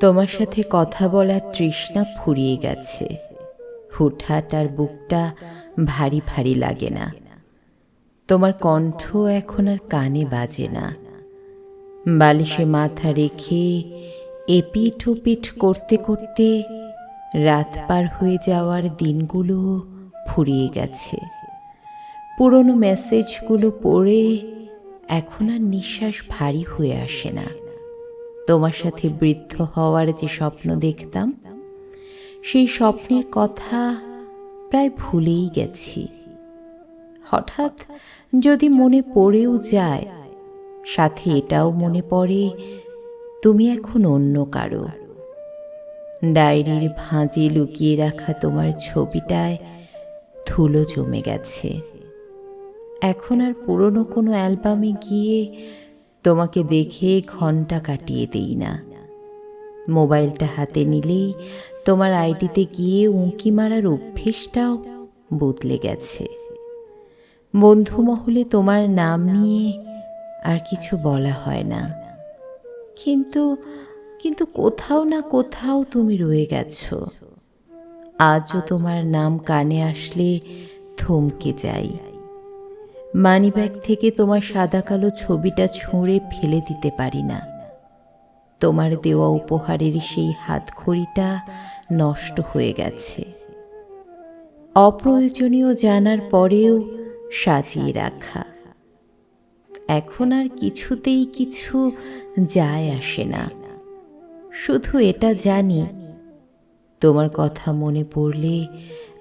তোমার সাথে কথা বলার তৃষ্ণা ফুরিয়ে গেছে। হুটহাট আর বুকটা ভারী ভারী লাগে না। তোমার কণ্ঠ এখন আর কানে বাজে না। বালিশে মাথা রেখে এপিঠ ওপিঠ করতে করতে রাত পার হয়ে যাওয়ার দিনগুলো ফুরিয়ে গেছে। পুরনো মেসেজগুলো পড়ে এখন আর নিঃশ্বাস ভারী হয়ে আসে না। তোমার সাথে বৃদ্ধ হওয়ার যে স্বপ্ন দেখতাম, সেই স্বপ্নের কথা প্রায় ভুলেই গেছি। হঠাৎ যদি মনে পড়েও যায়, সাথে এটাও মনে পড়ে, তুমি এখন অন্য কারও। ডায়েরির ভাঁজে লুকিয়ে রাখা তোমার ছবিটায় ধুলো জমে গেছে। এখন আর পুরনো কোনো অ্যালবামে গিয়ে তোমাকে দেখে ঘণ্টা কাটিয়ে দেই না। মোবাইলটা হাতে নিলেই তোমার আইডিতে গিয়ে উঁকি মারার অভ্যেসটাও বদলে গেছে। বন্ধু মহলে তোমার নাম নিয়ে আর কিছু বলা হয় না। কিন্তু কিন্তু কোথাও না কোথাও তুমি রয়ে গেছো। আজও তোমার নাম কানে আসলে থমকে যাই। মানিব্যাগ থেকে তোমার সাদা কালো ছবিটা ছুঁড়ে ফেলে দিতে পারি না। তোমার দেওয়া উপহারের সেই হাতখড়িটা নষ্ট হয়ে গেছে। অপ্রয়োজনীয় জানার পরেও সাজিয়ে রাখা। এখন আর কিছুতেই কিছু যায় আসে না। শুধু এটা জানি, তোমার কথা মনে পড়লে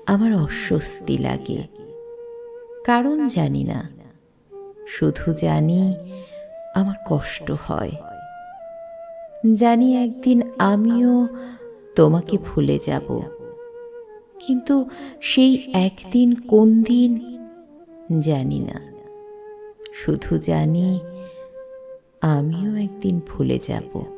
আমার অস্বস্তি লাগে। কারণ জানি না। শুধু জানি আমার কষ্ট হয়। জানি একদিন আমিও তোমাকে ভুলে যাব। কিন্তু সেই একদিন কোন দিন জানি না। শুধু জানি আমিও একদিন ভুলে যাব।